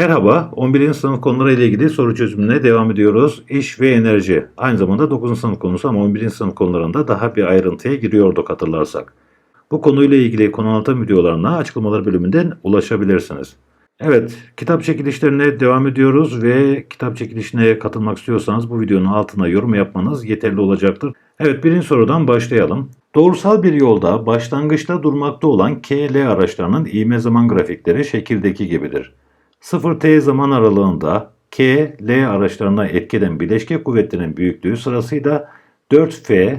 Merhaba, 11. sınıf konuları ile ilgili soru çözümüne devam ediyoruz. İş ve enerji. Aynı zamanda 9. sınıf konusu ama 11. sınıf konularında daha bir ayrıntıya giriyorduk hatırlarsak. Bu konuyla ilgili konu anlatım videolarına açıklamalar bölümünden ulaşabilirsiniz. Evet, kitap çekilişlerine devam ediyoruz ve kitap çekilişine katılmak istiyorsanız bu videonun altına yorum yapmanız yeterli olacaktır. Evet, birinci sorudan başlayalım. Doğrusal bir yolda başlangıçta durmakta olan KL araçlarının ivme zaman grafikleri şekildeki gibidir. 0T zaman aralığında K, L araçlarına etkeden bileşke kuvvetlerin büyüklüğü sırasıyla 4F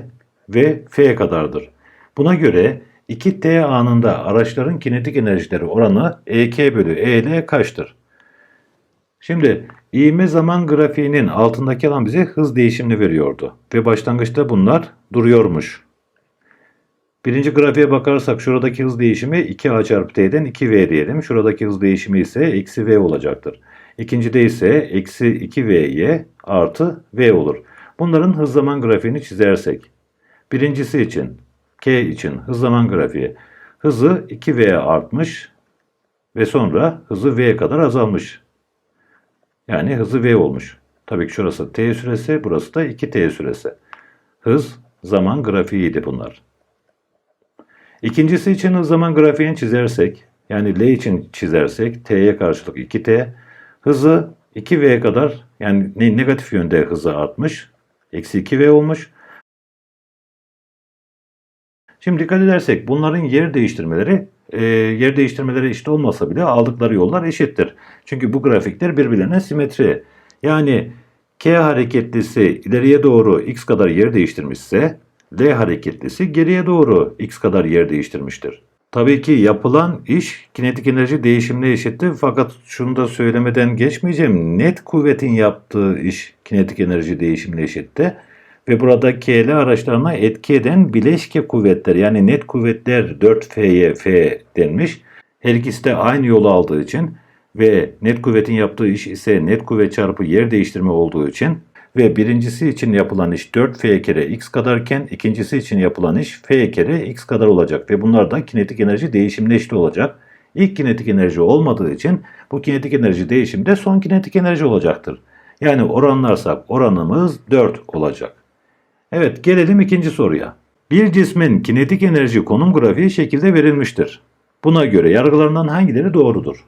ve F kadardır. Buna göre 2T anında araçların kinetik enerjileri oranı EK bölü EL kaçtır? Şimdi ivme zaman grafiğinin altındaki alan bize hız değişimini veriyordu. Ve başlangıçta bunlar duruyormuş. Birinci grafiğe bakarsak şuradaki hız değişimi 2a çarpı t'den 2v diyelim. Şuradaki hız değişimi ise eksi v olacaktır. İkincide ise eksi 2v'ye artı v olur. Bunların hız zaman grafiğini çizersek. Birincisi için k için hız zaman grafiği. Hızı 2v artmış ve sonra hızı v kadar azalmış. Yani hızı v olmuş. Tabii ki şurası t süresi, burası da 2t süresi. Hız zaman grafiğiydi bunlar. İkincisi için hız zaman grafiğini çizersek, yani L için çizersek, T'ye karşılık 2T, hızı 2V'ye kadar, yani negatif yönde hızı artmış, eksi 2V olmuş. Şimdi dikkat edersek bunların yer değiştirmeleri, e, yer değiştirmeleri işte olmasa bile aldıkları yollar eşittir. Çünkü bu grafikler birbirlerine simetri. Yani K hareketlisi ileriye doğru x kadar yer değiştirmişse L hareketlisi geriye doğru x kadar yer değiştirmiştir. Tabii ki yapılan iş kinetik enerji değişimine eşittir fakat şunu da söylemeden geçmeyeceğim. Net kuvvetin yaptığı iş kinetik enerji değişimine eşitti. Ve burada KL araçlarına etki eden bileşke kuvvetler yani net kuvvetler 4F'ye F denmiş. Her ikisi de aynı yolu aldığı için ve net kuvvetin yaptığı iş ise net kuvvet çarpı yer değiştirme olduğu için ve birincisi için yapılan iş 4f kere x kadarken ikincisi için yapılan iş f kere x kadar olacak ve bunlar da kinetik enerji değişimine eşit olacak. İlk kinetik enerji olmadığı için bu kinetik enerji değişimde son kinetik enerji olacaktır. Yani oranlarsak oranımız 4 olacak. Evet gelelim ikinci soruya. Bir cismin kinetik enerji konum grafiği şekilde verilmiştir. Buna göre yargılarından hangileri doğrudur?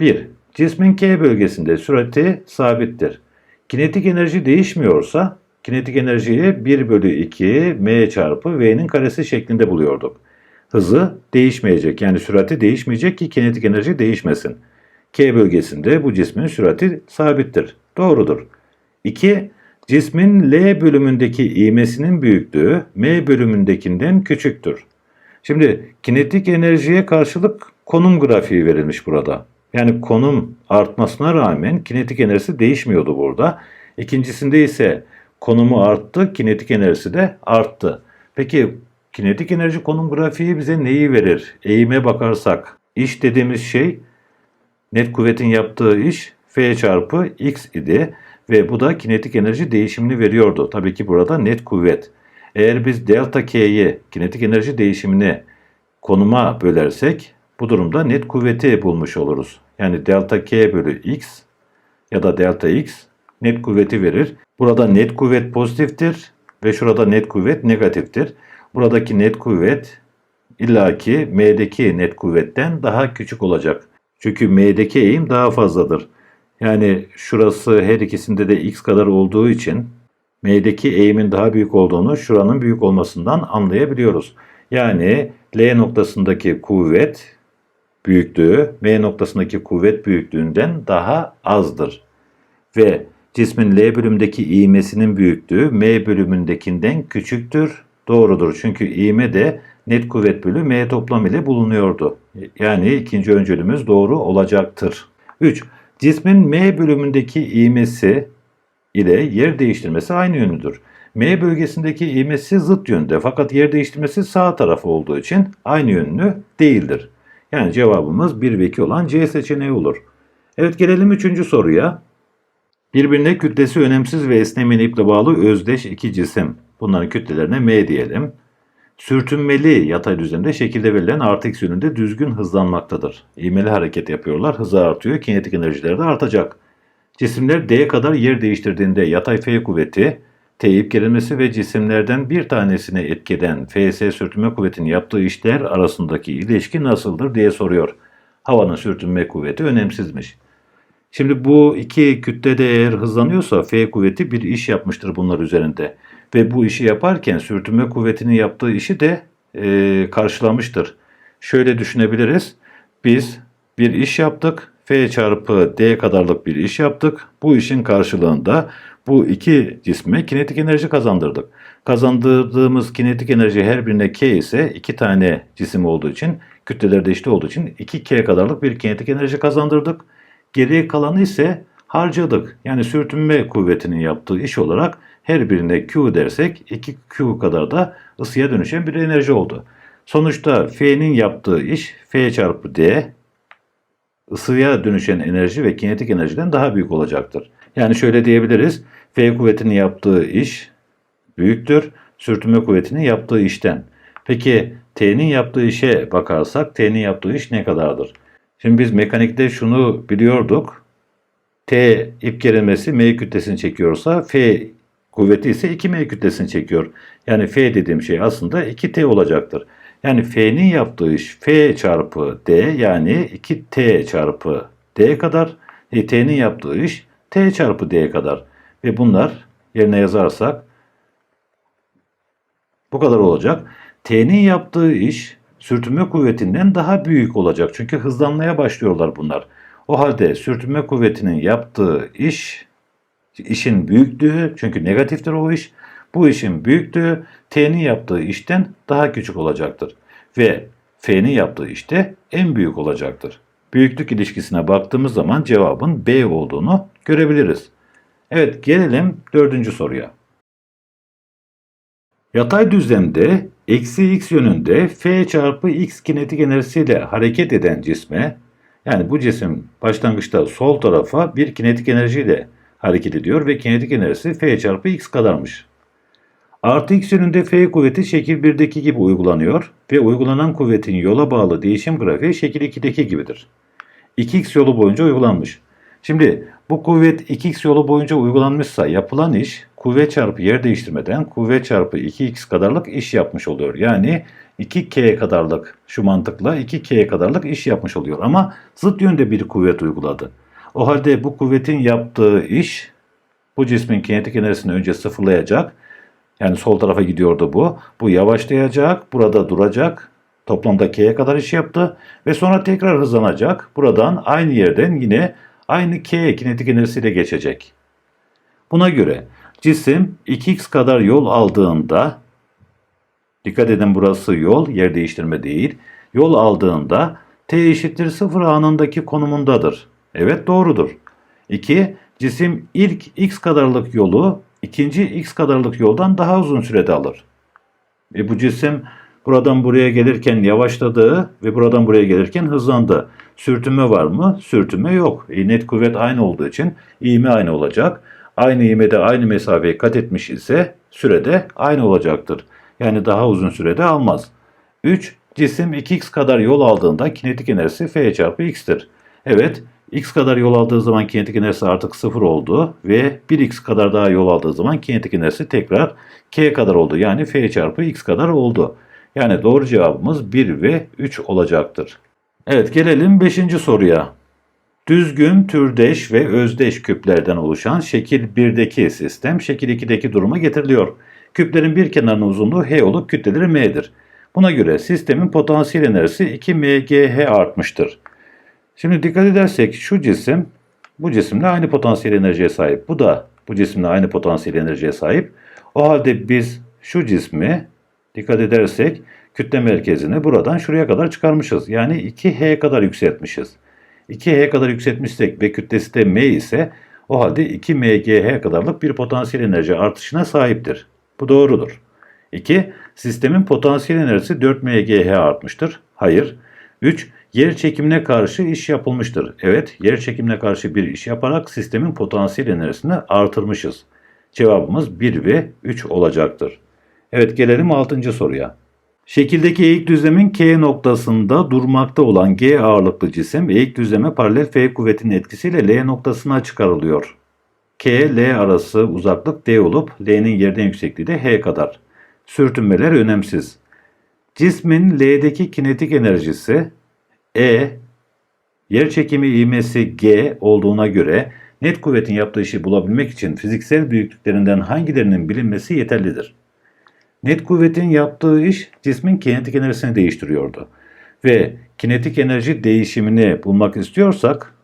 1. Cismin K bölgesinde sürati sabittir. Kinetik enerji değişmiyorsa kinetik enerjiyi 1 bölü 2 m çarpı v'nin karesi şeklinde buluyorduk. Hızı değişmeyecek yani sürati değişmeyecek ki kinetik enerji değişmesin. K bölgesinde bu cismin sürati sabittir. Doğrudur. 2. Cismin L bölümündeki ivmesinin büyüklüğü M bölümündekinden küçüktür. Şimdi kinetik enerjiye karşılık konum grafiği verilmiş burada. Yani konum artmasına rağmen kinetik enerjisi değişmiyordu burada. İkincisinde ise konumu arttı, kinetik enerjisi de arttı. Peki kinetik enerji konum grafiği bize neyi verir? Eğime bakarsak iş dediğimiz şey net kuvvetin yaptığı iş F çarpı X idi ve bu da kinetik enerji değişimini veriyordu. Tabii ki burada net kuvvet. Eğer biz delta K'yi kinetik enerji değişimini konuma bölersek bu durumda net kuvveti bulmuş oluruz. Yani delta k bölü x ya da delta x net kuvveti verir. Burada net kuvvet pozitiftir ve şurada net kuvvet negatiftir. Buradaki net kuvvet illaki m'deki net kuvvetten daha küçük olacak. Çünkü m'deki eğim daha fazladır. Yani şurası her ikisinde de x kadar olduğu için m'deki eğimin daha büyük olduğunu şuranın büyük olmasından anlayabiliyoruz. Yani L noktasındaki kuvvet büyüklüğü M noktasındaki kuvvet büyüklüğünden daha azdır. Ve cismin L bölümdeki ivmesinin büyüklüğü M bölümündekinden küçüktür. Doğrudur çünkü ivme de net kuvvet bölü M toplam ile bulunuyordu. Yani ikinci öncülümüz doğru olacaktır. 3. Cismin M bölümündeki ivmesi ile yer değiştirmesi aynı yönlüdür. M bölgesindeki ivmesi zıt yönde fakat yer değiştirmesi sağ tarafı olduğu için aynı yönlü değildir. Yani cevabımız 1 ve 2 olan C seçeneği olur. Evet gelelim üçüncü soruya. Birbirine kütlesi önemsiz ve esnemeyen iple bağlı özdeş iki cisim. Bunların kütlelerine M diyelim. sürtünmeli yatay düzlemde şekilde verilen artı yönünde düzgün hızlanmaktadır. İğmeli hareket yapıyorlar. Hızı artıyor. Kinetik enerjileri de artacak. Cisimler D'ye kadar yer değiştirdiğinde yatay F kuvveti, teyip gerilmesi ve cisimlerden bir tanesine etkeden FS sürtünme kuvvetinin yaptığı işler arasındaki ilişki nasıldır diye soruyor. Havanın sürtünme kuvveti önemsizmiş. Şimdi bu iki kütle de eğer hızlanıyorsa F kuvveti bir iş yapmıştır bunlar üzerinde. Ve bu işi yaparken sürtünme kuvvetinin yaptığı işi de e, karşılamıştır. Şöyle düşünebiliriz. Biz bir iş yaptık. F çarpı D kadarlık bir iş yaptık. Bu işin karşılığında bu iki cisme kinetik enerji kazandırdık. Kazandırdığımız kinetik enerji her birine K ise iki tane cisim olduğu için kütleler de eşit olduğu için 2K kadarlık bir kinetik enerji kazandırdık. Geriye kalanı ise harcadık. Yani sürtünme kuvvetinin yaptığı iş olarak her birine Q dersek 2Q kadar da ısıya dönüşen bir enerji oldu. Sonuçta F'nin yaptığı iş F çarpı D ısıya dönüşen enerji ve kinetik enerjiden daha büyük olacaktır. Yani şöyle diyebiliriz. F kuvvetinin yaptığı iş büyüktür sürtünme kuvvetinin yaptığı işten. Peki T'nin yaptığı işe bakarsak T'nin yaptığı iş ne kadardır? Şimdi biz mekanikte şunu biliyorduk. T ip gerilmesi M kütlesini çekiyorsa F kuvveti ise 2M kütlesini çekiyor. Yani F dediğim şey aslında 2T olacaktır. Yani F'nin yaptığı iş F çarpı D yani 2T çarpı D kadar. E, T'nin yaptığı iş T çarpı D kadar. Ve bunlar yerine yazarsak bu kadar olacak. T'nin yaptığı iş sürtünme kuvvetinden daha büyük olacak. Çünkü hızlanmaya başlıyorlar bunlar. O halde sürtünme kuvvetinin yaptığı iş, işin büyüklüğü, çünkü negatiftir o iş, bu işin büyüklüğü T'nin yaptığı işten daha küçük olacaktır. Ve F'nin yaptığı işte en büyük olacaktır. Büyüklük ilişkisine baktığımız zaman cevabın B olduğunu görebiliriz. Evet gelelim dördüncü soruya. Yatay düzlemde eksi x yönünde f çarpı x kinetik enerjisiyle hareket eden cisme yani bu cisim başlangıçta sol tarafa bir kinetik enerjiyle hareket ediyor ve kinetik enerjisi f çarpı x kadarmış. Artı x yönünde f kuvveti şekil 1'deki gibi uygulanıyor ve uygulanan kuvvetin yola bağlı değişim grafiği şekil 2'deki gibidir. 2x yolu boyunca uygulanmış. Şimdi bu kuvvet 2x yolu boyunca uygulanmışsa yapılan iş kuvvet çarpı yer değiştirmeden kuvvet çarpı 2x kadarlık iş yapmış oluyor. Yani 2k kadarlık şu mantıkla 2k kadarlık iş yapmış oluyor. Ama zıt yönde bir kuvvet uyguladı. O halde bu kuvvetin yaptığı iş bu cismin kinetik enerjisini önce sıfırlayacak. Yani sol tarafa gidiyordu bu. Bu yavaşlayacak, burada duracak. Toplamda k'ye kadar iş yaptı ve sonra tekrar hızlanacak. Buradan aynı yerden yine aynı k kinetik enerjisiyle geçecek. Buna göre cisim 2x kadar yol aldığında dikkat edin burası yol yer değiştirme değil. Yol aldığında t eşittir 0 anındaki konumundadır. Evet doğrudur. 2. Cisim ilk x kadarlık yolu ikinci x kadarlık yoldan daha uzun sürede alır. E bu cisim buradan buraya gelirken yavaşladı ve buradan buraya gelirken hızlandı. Sürtünme var mı? Sürtünme yok. E net kuvvet aynı olduğu için ivme aynı olacak. Aynı ivmede aynı mesafeyi kat etmiş ise sürede aynı olacaktır. Yani daha uzun sürede almaz. 3. Cisim 2x kadar yol aldığında kinetik enerjisi f çarpı x'tir. Evet, x kadar yol aldığı zaman kinetik enerjisi artık 0 oldu ve 1x kadar daha yol aldığı zaman kinetik enerjisi tekrar k kadar oldu. Yani f çarpı x kadar oldu. Yani doğru cevabımız 1 ve 3 olacaktır. Evet gelelim 5. soruya. Düzgün, türdeş ve özdeş küplerden oluşan şekil 1'deki sistem şekil 2'deki duruma getiriliyor. Küplerin bir kenarının uzunluğu h olup kütleleri m'dir. Buna göre sistemin potansiyel enerjisi 2 mgh artmıştır. Şimdi dikkat edersek şu cisim bu cisimle aynı potansiyel enerjiye sahip. Bu da bu cisimle aynı potansiyel enerjiye sahip. O halde biz şu cismi dikkat edersek kütle merkezini buradan şuraya kadar çıkarmışız. Yani 2H kadar yükseltmişiz. 2H kadar yükseltmişsek ve kütlesi de M ise o halde 2 MGH kadarlık bir potansiyel enerji artışına sahiptir. Bu doğrudur. 2. Sistemin potansiyel enerjisi 4 MGH artmıştır. Hayır. 3. Yer çekimine karşı iş yapılmıştır. Evet, yer çekimine karşı bir iş yaparak sistemin potansiyel enerjisini artırmışız. Cevabımız 1 ve 3 olacaktır. Evet, gelelim 6. soruya. Şekildeki eğik düzlemin K noktasında durmakta olan G ağırlıklı cisim eğik düzleme paralel F kuvvetinin etkisiyle L noktasına çıkarılıyor. K, L arası uzaklık D olup L'nin yerden yüksekliği de H kadar. Sürtünmeler önemsiz. Cismin L'deki kinetik enerjisi E, yer çekimi ivmesi G olduğuna göre net kuvvetin yaptığı işi bulabilmek için fiziksel büyüklüklerinden hangilerinin bilinmesi yeterlidir. Net kuvvetin yaptığı iş cismin kinetik enerjisini değiştiriyordu. Ve kinetik enerji değişimini bulmak istiyorsak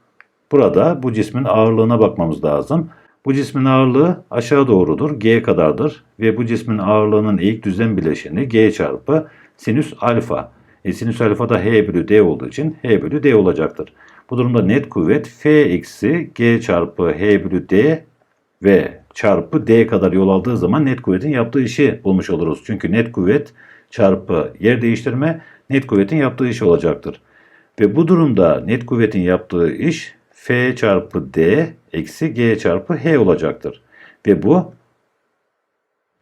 burada bu cismin ağırlığına bakmamız lazım. Bu cismin ağırlığı aşağı doğrudur, g kadardır ve bu cismin ağırlığının eğik düzlem bileşeni g çarpı sinüs alfa. E, sinüs alfa da h bölü d olduğu için h bölü d olacaktır. Bu durumda net kuvvet f eksi g çarpı h bölü d ve çarpı d kadar yol aldığı zaman net kuvvetin yaptığı işi bulmuş oluruz. Çünkü net kuvvet çarpı yer değiştirme net kuvvetin yaptığı iş olacaktır. Ve bu durumda net kuvvetin yaptığı iş F çarpı D eksi G çarpı H olacaktır. Ve bu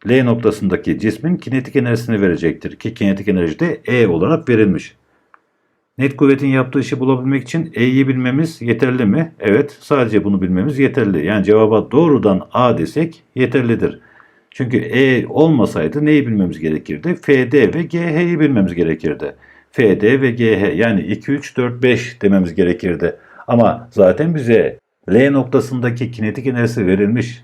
L noktasındaki cismin kinetik enerjisini verecektir ki kinetik enerji de E olarak verilmiş. Net kuvvetin yaptığı işi bulabilmek için E'yi bilmemiz yeterli mi? Evet, sadece bunu bilmemiz yeterli. Yani cevaba doğrudan A desek yeterlidir. Çünkü E olmasaydı neyi bilmemiz gerekirdi? FD ve GH'yi bilmemiz gerekirdi. FD ve GH yani 2, 3, 4, 5 dememiz gerekirdi. Ama zaten bize L noktasındaki kinetik enerjisi verilmiş.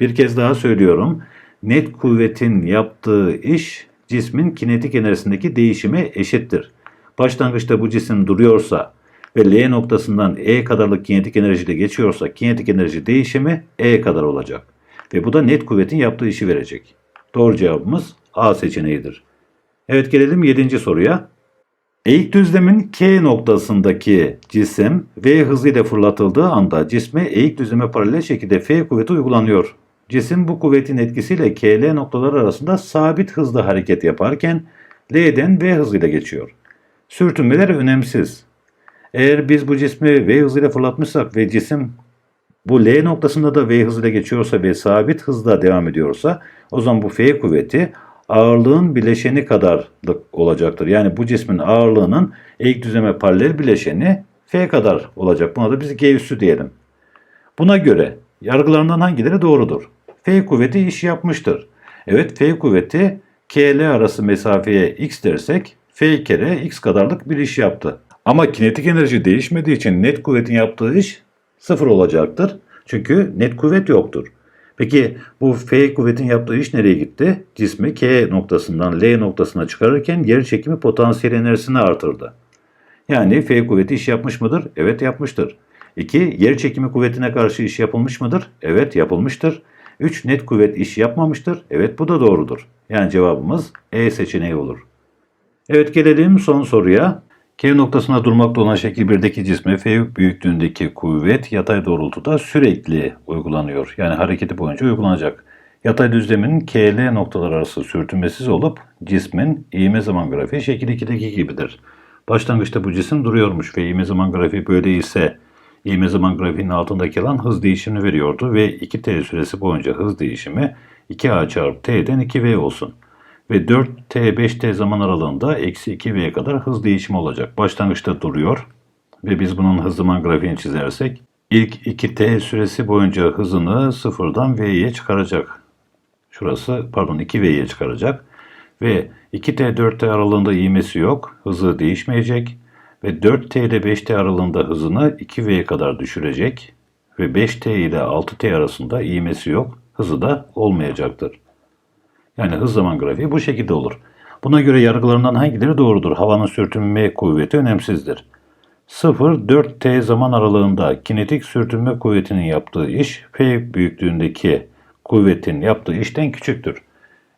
Bir kez daha söylüyorum. Net kuvvetin yaptığı iş cismin kinetik enerjisindeki değişime eşittir. Başlangıçta bu cisim duruyorsa ve L noktasından E kadarlık kinetik enerjiyle geçiyorsa kinetik enerji değişimi E kadar olacak. Ve bu da net kuvvetin yaptığı işi verecek. Doğru cevabımız A seçeneğidir. Evet gelelim 7. soruya. Eğik düzlemin K noktasındaki cisim V hızıyla fırlatıldığı anda cisme eğik düzleme paralel şekilde F kuvveti uygulanıyor. Cisim bu kuvvetin etkisiyle KL noktaları arasında sabit hızla hareket yaparken L'den V hızıyla geçiyor. Sürtünmeler önemsiz. Eğer biz bu cismi V hızıyla fırlatmışsak ve cisim bu L noktasında da V hızıyla geçiyorsa ve sabit hızla devam ediyorsa o zaman bu F kuvveti ağırlığın bileşeni kadarlık olacaktır. Yani bu cismin ağırlığının eğik düzleme paralel bileşeni F kadar olacak. Buna da biz G üssü diyelim. Buna göre yargılarından hangileri doğrudur? F kuvveti iş yapmıştır. Evet F kuvveti KL arası mesafeye x dersek F kere x kadarlık bir iş yaptı. Ama kinetik enerji değişmediği için net kuvvetin yaptığı iş sıfır olacaktır. Çünkü net kuvvet yoktur. Peki bu F kuvvetin yaptığı iş nereye gitti? Cismi K noktasından L noktasına çıkarırken yer çekimi potansiyel enerjisini artırdı. Yani F kuvveti iş yapmış mıdır? Evet yapmıştır. 2. Yer çekimi kuvvetine karşı iş yapılmış mıdır? Evet yapılmıştır. 3. Net kuvvet iş yapmamıştır. Evet bu da doğrudur. Yani cevabımız E seçeneği olur. Evet gelelim son soruya. K noktasına durmakta olan şekil 1'deki cisme F büyüklüğündeki kuvvet yatay doğrultuda sürekli uygulanıyor. Yani hareketi boyunca uygulanacak. Yatay düzlemin KL noktalar arası sürtünmesiz olup cismin ivme zaman grafiği şekil 2'deki gibidir. Başlangıçta bu cisim duruyormuş ve ivme zaman grafiği böyle ise ivme zaman grafiğinin altındaki alan hız değişimini veriyordu ve 2t süresi boyunca hız değişimi 2a çarpı t'den 2v olsun ve 4t 5t zaman aralığında eksi 2v'ye kadar hız değişimi olacak. Başlangıçta duruyor ve biz bunun hız zaman grafiğini çizersek ilk 2t süresi boyunca hızını sıfırdan v'ye çıkaracak. Şurası pardon 2v'ye çıkaracak ve 2t 4t aralığında ivmesi yok. Hızı değişmeyecek ve 4t ile 5t aralığında hızını 2v'ye kadar düşürecek ve 5t ile 6t arasında ivmesi yok. Hızı da olmayacaktır. Yani hız zaman grafiği bu şekilde olur. Buna göre yargılarından hangileri doğrudur? Havanın sürtünme kuvveti önemsizdir. 0-4T zaman aralığında kinetik sürtünme kuvvetinin yaptığı iş P büyüklüğündeki kuvvetin yaptığı işten küçüktür.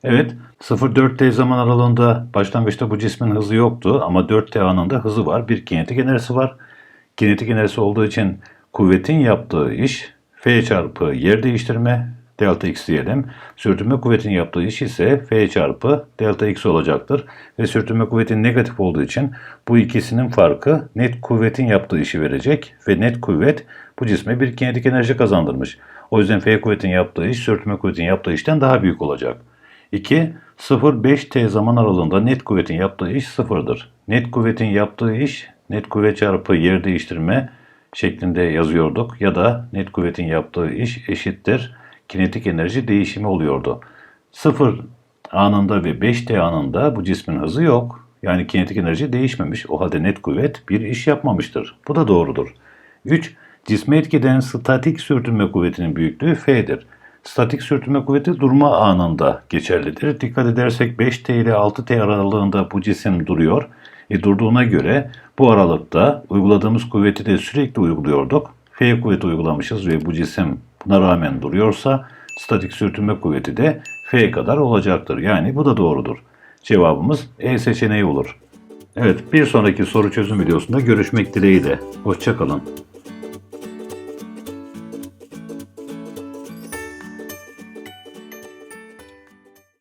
Evet 0-4T zaman aralığında başlangıçta bu cismin hızı yoktu ama 4T anında hızı var. Bir kinetik enerjisi var. Kinetik enerjisi olduğu için kuvvetin yaptığı iş F çarpı yer değiştirme delta x diyelim. Sürtünme kuvvetinin yaptığı iş ise F çarpı delta x olacaktır. Ve sürtünme kuvvetinin negatif olduğu için bu ikisinin farkı net kuvvetin yaptığı işi verecek. Ve net kuvvet bu cisme bir kinetik enerji kazandırmış. O yüzden F kuvvetin yaptığı iş sürtünme kuvvetinin yaptığı işten daha büyük olacak. 2. 0-5T zaman aralığında net kuvvetin yaptığı iş sıfırdır. Net kuvvetin yaptığı iş net kuvvet çarpı yer değiştirme şeklinde yazıyorduk ya da net kuvvetin yaptığı iş eşittir kinetik enerji değişimi oluyordu. 0 anında ve 5T anında bu cismin hızı yok. Yani kinetik enerji değişmemiş. O halde net kuvvet bir iş yapmamıştır. Bu da doğrudur. 3. Cisme etkeden statik sürtünme kuvvetinin büyüklüğü F'dir. Statik sürtünme kuvveti durma anında geçerlidir. Dikkat edersek 5T ile 6T aralığında bu cisim duruyor. E durduğuna göre bu aralıkta uyguladığımız kuvveti de sürekli uyguluyorduk. F kuvveti uygulamışız ve bu cisim buna rağmen duruyorsa statik sürtünme kuvveti de F kadar olacaktır. Yani bu da doğrudur. Cevabımız E seçeneği olur. Evet bir sonraki soru çözüm videosunda görüşmek dileğiyle. Hoşçakalın.